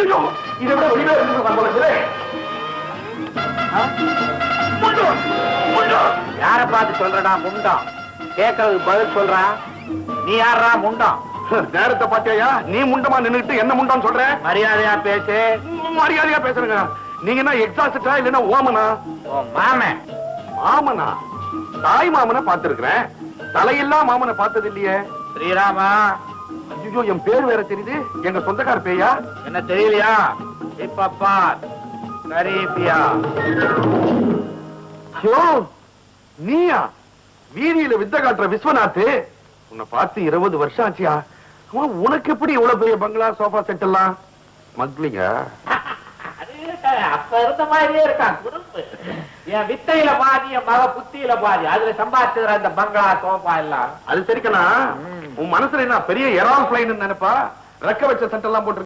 ஐயோ இதை விட வெளியே யார பார்த்து சொல்றடா முண்டம் கேட்கறதுக்கு பதில் சொல்றா. நீ யாரா முண்டம் நேரத்தை பாத்தியா நீ முண்டமா நின்னுட்டு என்ன முண்டான்னு சொல்ற? மரியாதையா பேசு. மரியாதையா பேசுறேங்க. நீங்க என்ன எக்ஸாஸ்டா இல்லன்னா ஓமனா? உன் மாமன். மாமனா? தாய் மாமனை பார்த்திருக்கிறேன். தலையில்லா மாமனை பார்த்தது இல்லையே. ஸ்ரீராமா ஐயோ என் பேர் வேற தெரியுது. எங்க சொந்தக்கார பேயா? என்ன தெரியலையா? இப்ப பார். கரீபியா. ஐயோ நீயா? வீதியில வித்த காட்டுற விஸ்வநாத் உன்னை பார்த்து இருபது வருஷம் ஆச்சியா? உனக்கு எப்படி இவ்வளவு பெரிய பங்களா சோஃபா செட் எல்லாம்? மக்லிங்க? அப்ப இருந்த மாதிரியே இருக்கான் குடும்பு என் வித்தையில பாதி என் மக புத்தியில பாதி. அதுல சம்பாதிச்சதுல இந்த பங்களா சோஃபா எல்லாம். அது சரிக்கண்ணா. உன் மனசுல என்ன பெரிய எரால் பிளைன் நினைப்பா? ரெக்க வச்ச சட்டெல்லாம் போட்டு